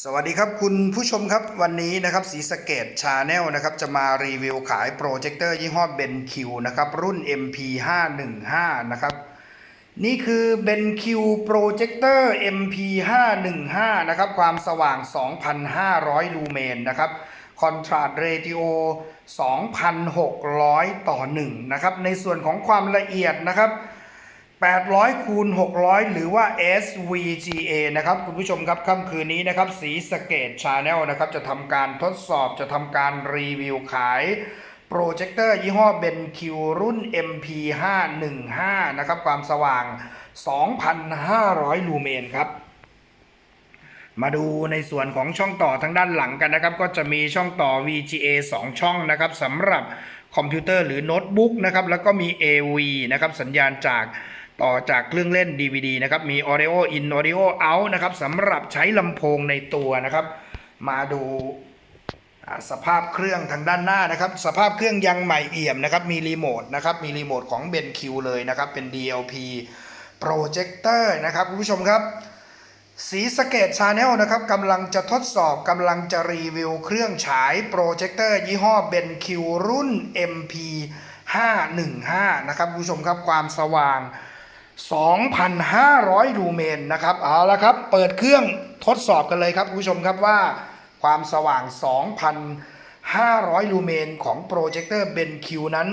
สวัสดีครับคุณผู้ชมครับวันนี้นะครับสีสเกตชาแนลนะครับจะมารีวิวขายโปรเจคเตอร์ยี่ห้อเบนคิวนะครับรุ่น MP515 นะครับนี่คือเบนคิวโปรเจคเตอร์ MP515 นะครับความสว่าง 2,500 ลูเมนนะครับคอนทราสต์เรติโอ2,600 ต่อ 1 นะครับในส่วนของความละเอียดนะครับ 800คูณ600 หรือว่า SVGA นะครับ คุณผู้ชมครับค่ำคืนนี้นะครับ สีสเกตชาแนลนะครับ จะทำการทดสอบจะทำการรีวิวขายโปรเจคเตอร์ยี่ห้อเบนคิวรุ่น MP515 นะครับ ความสว่าง 2,500 ลูเมนครับ มาดูในส่วนของช่องต่อทางด้านหลังกันนะครับ ก็จะมีช่องต่อ VGA 2 ช่องนะครับสำหรับคอมพิวเตอร์หรือโน้ตบุ๊กนะครับ แล้วก็มี AV นะครับ สัญญาณจาก ต่อจากเครื่องเล่น DVD นะครับ มี Audio in Audio out นะครับสำหรับใช้ลำโพงในตัวนะครับ มาดูสภาพเครื่องทางด้านหน้านะครับ สภาพเครื่องยังใหม่เอี่ยมนะครับ มีรีโมทนะครับ มีรีโมทของ BenQ เลยนะครับ เป็น DLP Projector นะครับคุณผู้ชมครับสีสเกตชาแนลนะครับกำลังจะทดสอบกำลังจะรีวิวเครื่องฉายโปรเจคเตอร์ยี่ห้อเบนคิวรุ่น MP 515 นะครับคุณผู้ชมครับความสว่าง 2,500 ลูเมนนะครับ เอาละครับ เปิดเครื่องทดสอบกันเลยครับคุณผู้ชมครับว่าความสว่าง 2,500 ลูเมนของโปรเจคเตอร์เบนคิวนั้น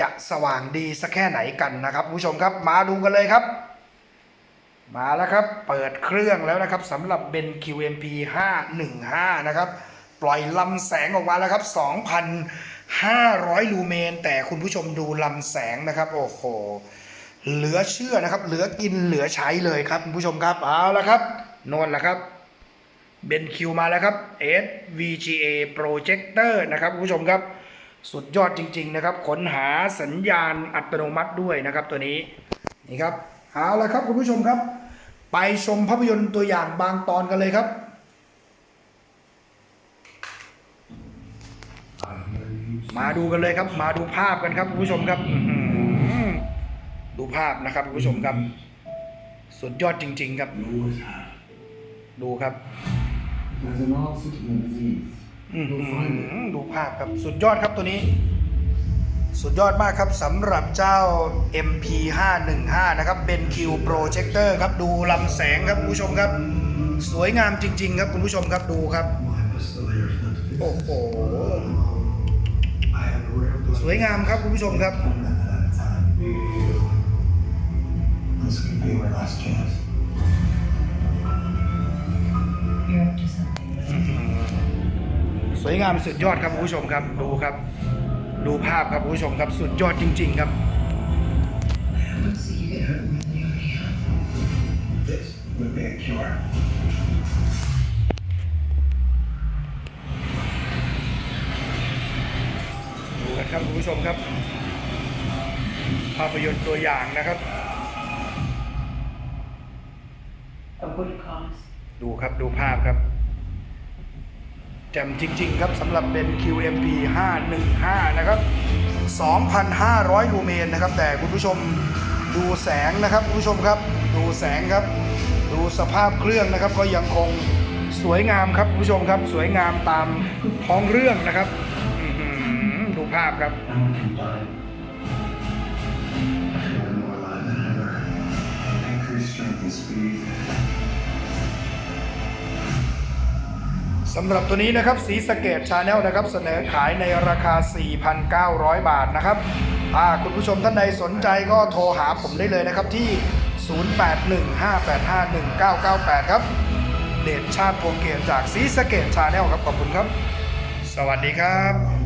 จะสว่างดีสักแค่ไหนกันนะครับคุณผู้ชมครับมาดูกันเลยครับ มาแล้วครับ เปิดเครื่องแล้วนะครับสำหรับเบน QMP 515 นะครับ ปล่อยลำแสงออกมาแล้วครับ 2,500 ลูเมน แต่คุณผู้ชมดูลำแสงนะครับ โอ้โห เหลือเชื่อนะครับ เหลือกินเหลือใช้เลยครับคุณผู้ชมครับเอาละครับโนนละครับเบนคิวมาแล้วครับ SVGA Projector นะครับคุณผู้ชมครับสุดยอดจริง ๆ นะครับค้นหาสัญญาณอัตโนมัติด้วยนะครับตัวนี้นี่ครับเอาละครับคุณผู้ชมครับ ไปชมภาพยนตร์ตัวอย่างบางตอนกันเลยครับมาดูกันเลยครับ มาดูภาพกันครับคุณผู้ชมครับ ภาพนะครับคุณผู้ชมครับ สุดยอดจริง ๆ ครับ ดูครับ As in all citizen disease, อื้อหื you'll find it. อดูภาพครับ สุดยอดครับตัวนี้ สุดยอดมากครับสำหรับเจ้า MP515 นะครับ เป็น Q Projector ครับ ดูลำแสงครับคุณผู้ชมครับ สวยงามจริง ๆ ครับคุณผู้ชมครับดูครับ Why must the layers not to fix โอ้โห I have a rare สวยงามครับคุณผู้ชมครับ This could be our last chance. You're up to something. สวยงามสุดยอดครับคุณผู้ชมครับ ดูครับ ดูภาพครับคุณผู้ชมครับ สุดยอดจริง ๆ ครับ Let's see you get hurt more than you already have. This would be a cure. ดูกันครับคุณผู้ชมครับ ภาพยนตร์ตัวอย่างนะครับ Of what it costs. ดูครับดูภาพครับแจ่มจริง ๆ ครับสำหรับเป็น QMP 515 นะครับ 2,500 ลูเมนนะครับ แต่คุณผู้ชมดูแสงนะครับคุณผู้ชมครับ ดูแสงครับ ดูสภาพเครื่องนะครับ ก็ยังคงสวยงามครับคุณผู้ชมครับ สวยงามตามท้องเรื่องนะครับอื้อหือดูภาพครับ No one can สำหรับตัวนี้นะครับสีสเกตชาแนลนะครับเสนอขายในราคา 4,900 บาทนะครับถ้าคุณผู้ชมท่านใดสนใจก็โทรหาผมได้เลยนะครับที่ 0815851998 ครับ เดชชาติพวงเกตจากสีสเกตชาแนลครับขอบคุณครับ สวัสดีครับ